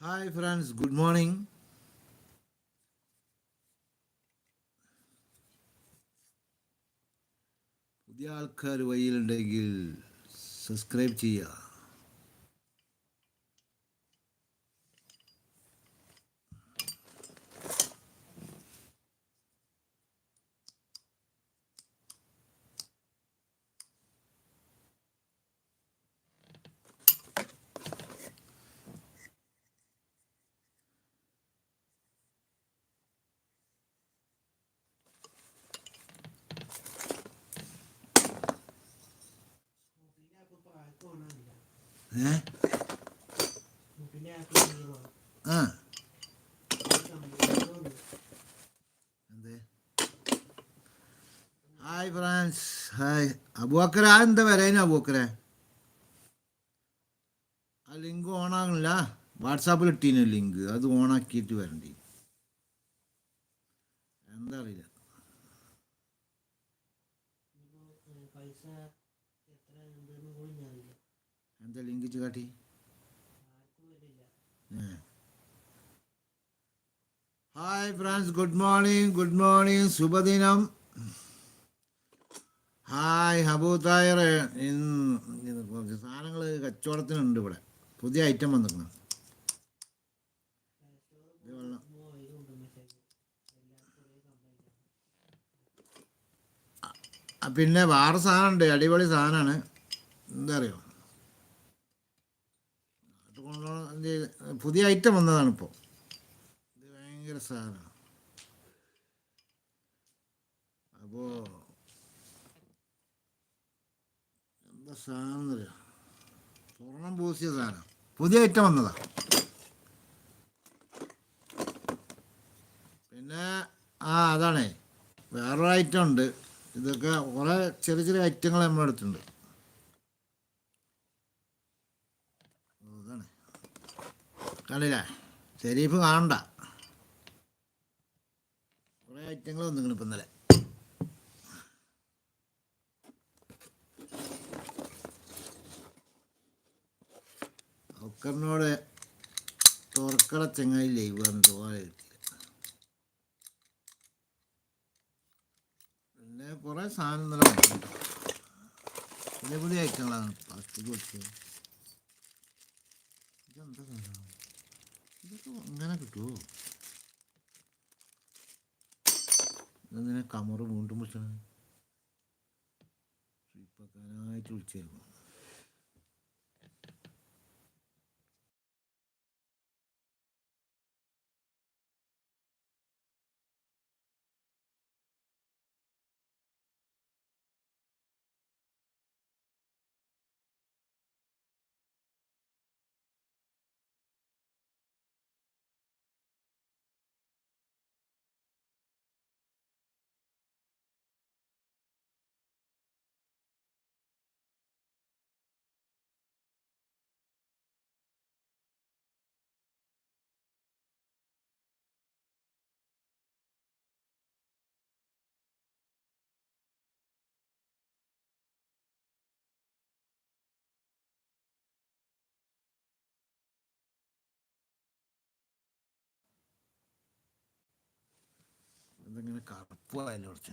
Hi friends good morning പുതിയ ആൾക്കാർ വഴിയിലുണ്ടെങ്കിൽ subscribe ചെയ്യുക. ആ. Hi France. ഹായ്. അബൂക്കര എന്താ വരാനും അബൂക്കര ആ ലിങ്ക് ഓണാകണില്ല. വാട്സാപ്പിൽ ഇട്ടീനു ലിങ്ക്. അത് ഓണാക്കിയിട്ട് വരണ്ടി. എന്താ അറിയില്ല പൈസ എത്ര ഉണ്ടെന്ന് പോലും എന്താ ലിങ്ക് ഇച്ച് കാട്ടി hi friends good morning good morning ശുഭദിനം. ഹായ് ഹബൂ തായർ സാധനങ്ങൾ കച്ചവടത്തിനുണ്ട് ഇവിടെ. പുതിയ ഐറ്റം വന്നിരിക്കണം പിന്നെ വേറെ സാധനമുണ്ട് അടിപൊളി സാധനമാണ്. എന്താ അറിയോ അത് കൊണ്ടുപോകണം എന്ത് ചെയ്ത് പുതിയ ഐറ്റം വന്നതാണ് ഇപ്പോൾ ഇത് ഭയങ്കര സാധനമാണ് അപ്പോൾ എന്താ സാധനം സ്വർണം പൂസിയ സാധനം. പുതിയ ഐറ്റം വന്നതാ. പിന്നെ ആ അതാണേ. വേറൊരു ഐറ്റം ഉണ്ട്. ഇതൊക്കെ കുറേ ചെറിയ ചെറിയ ഐറ്റങ്ങൾ നമ്മുടെ അടുത്തുണ്ട് കണ്ടില്ലേ ഷെരീഫ് കാണണ്ട. കുറേ ഐറ്റങ്ങൾ വന്നിങ്ങനെ ഇപ്പം ഇന്നലെ. ഒക്കറിനോട് തുറക്കട ചെങ്ങായി ലൈവ് വന്നിട്ട് പോലെ കിട്ടിയില്ല പിന്നെ കുറേ സാധനം ഇന്നലെ വന്നിട്ടുണ്ട്. പുതിയ ഐറ്റങ്ങളാണ്. പ്ലാസ്റ്റിക് വെച്ചത് ഇതെന്താ സാധനം? ഇതൊക്കെ അങ്ങനെ കിട്ടുമോ ഇതെന്തിനാ കമറ് വീണ്ടും വിളിച്ചത്? സ്വീപ്പാക്കാനായിട്ട് വിളിച്ചായിരുന്നു കറുപ്പായാലും കുറച്ച്